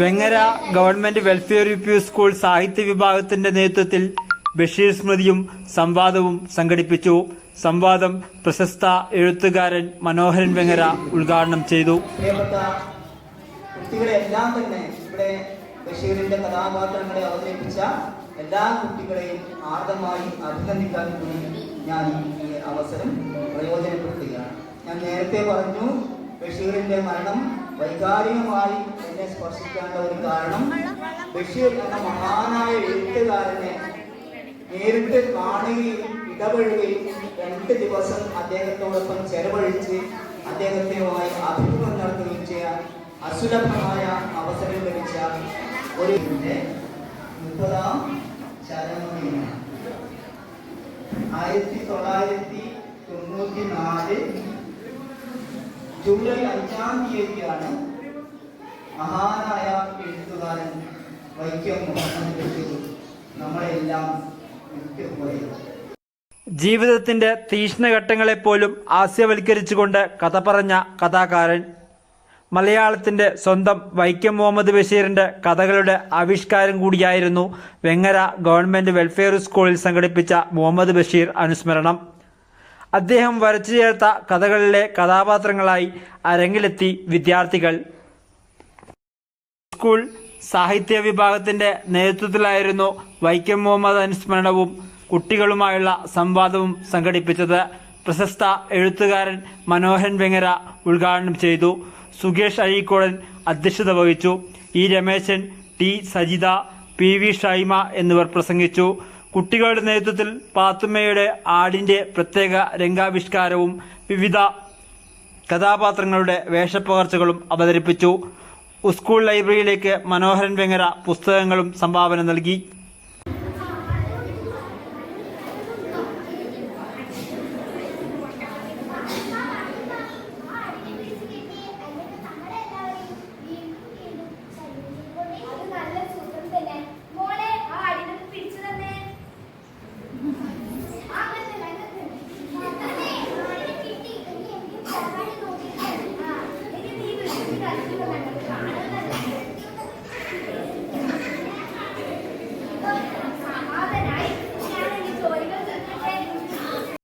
Vengara government welfare U P school സാഹിത്യ വിഭാഗത്തിന്റെ നേതൃത്വത്തിൽ ബഷീർ സ്മൃതിയും സംവാദവും സംഘടിപ്പിച്ചു. സംവാദം പ്രശസ്ത എഴുത്തുകാരൻ മനോഹരൻ വെങ്ങര ഉദ്ഘാടനം ചെയ്തു. കുട്ടികളെല്ലാം തന്നെ ഇവിടെ ബഷീറിന്റെ കഥാപാത്രങ്ങളെ അവതരിപ്പിച്ച എല്ലാ കുട്ടികളെയും ആർദ്രമായി അഭിനന്ദിക്കാൻ കൂടി ഞാൻ ഈ അവസരം പ്രയോജനപ്പെടുത്തുകയാണ്. ഞാൻ നേരത്തെ പറഞ്ഞു ബഷീറിന്റെ മരണം വൈകാരികമായി എന്നെ സ്പർശിക്കേണ്ട ഒരു കാരണം ബഷീർ എന്ന മഹാനായ എഴുത്തുകാരനെ നേരിട്ട് കാണുകയും ഇടപഴകുകയും രണ്ട് ദിവസം അദ്ദേഹത്തോടൊപ്പം ചെലവഴിച്ച് അദ്ദേഹത്തെയുമായി അഭിമുഖം നടത്തുകയും ചെയ്യാൻ അസുലഭമായ അവസരം ലഭിച്ച ഒരു മുപ്പതാം ചരമിയാണ് ആയിരത്തി തൊള്ളായിരത്തി തൊണ്ണൂറ്റി നാല് ജൂലൈ അഞ്ചാം തീയതിയാണ് മഹാനായ എഴുത്തുകാരൻ വൈക്കം മുഹമ്മദ് ബഷീർ നമ്മളെല്ലാം ജീവിതത്തിന്റെ തീക്ഷ്ണഘട്ടങ്ങളെപ്പോലും ആസ്യവൽക്കരിച്ചുകൊണ്ട് കഥ പറഞ്ഞ കഥാകാരൻ. മലയാളത്തിന്റെ സ്വന്തം വൈക്കം മുഹമ്മദ് ബഷീറിന്റെ കഥകളുടെ ആവിഷ്കാരം കൂടിയായിരുന്നു വെങ്ങര ഗവൺമെന്റ് വെൽഫെയർ സ്കൂളിൽ സംഘടിപ്പിച്ച മുഹമ്മദ് ബഷീർ അനുസ്മരണം. അദ്ദേഹം വരച്ചു ചേർത്ത കഥകളിലെ കഥാപാത്രങ്ങളായി അരങ്ങിലെത്തി വിദ്യാർത്ഥികൾ. സ്കൂൾ സാഹിത്യ വിഭാഗത്തിന്റെ നേതൃത്വത്തിലായിരുന്നു വൈക്കം മുഹമ്മദ് അനുസ്മരണവും കുട്ടികളുമായുള്ള സംവാദവും സംഘടിപ്പിച്ചത്. പ്രശസ്ത എഴുത്തുകാരൻ മനോഹരൻ വെങ്ങര ഉദ്ഘാടനം ചെയ്തു. സുകേഷ് അഴീക്കോടൻ അധ്യക്ഷത വഹിച്ചു. E Ramesan T Sajitha P V Shaima എന്നിവർ പ്രസംഗിച്ചു. കുട്ടികളുടെ നേതൃത്വത്തിൽ പാത്തുമ്മയുടെ ആടിന്റെ പ്രത്യേക രംഗാവിഷ്കാരവും വിവിധ കഥാപാത്രങ്ങളുടെ വേഷപ്പകർച്ചകളും അവതരിപ്പിച്ചു. സ്കൂൾ ലൈബ്രറിയിലേക്ക് മനോഹരൻ വെങ്ങര പുസ്തകങ്ങളും സംഭാവന നൽകി.